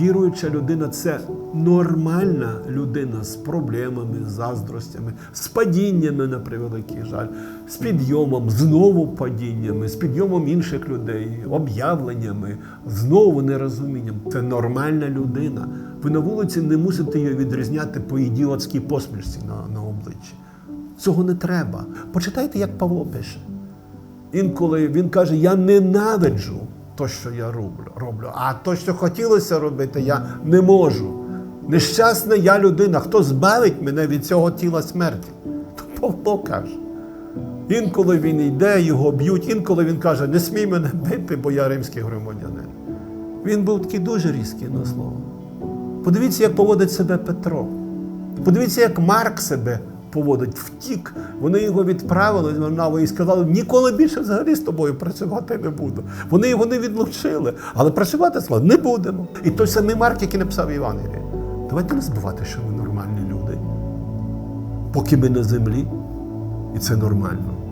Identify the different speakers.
Speaker 1: Віруюча людина це нормальна людина з проблемами, з заздростями, з падіннями, на превеликий жаль, з підйомом, знову падіннями, з підйомом інших людей, об'явленнями, знову нерозумінням. Це нормальна людина. Ви на вулиці не мусите її відрізняти по ідіотській посмішці на, на обличчі. Цього не треба. Почитайте, як Павло пише. Інколи він каже: Я ненавиджу то, що я роблю, роблю, а то, що хотілося робити, я не можу. Нещасна я людина, хто збавить мене від цього тіла смерті? То Павло каже. Інколи він йде, його б'ють, інколи він каже, не смій мене бити, бо я римський громадянин. Він був такий дуже різкий на слово. Подивіться, як поводить себе Петро. Подивіться, як Марк себе поводить, втік. Вони його відправили на Наву і сказали, ніколи більше взагалі з тобою працювати не буду. Вони його не відлучили, але працювати сказали, не будемо. І той самий Марк, який написав Євангеліє. Давайте не забувати, що ми нормальні люди. Поки ми на землі, і це нормально.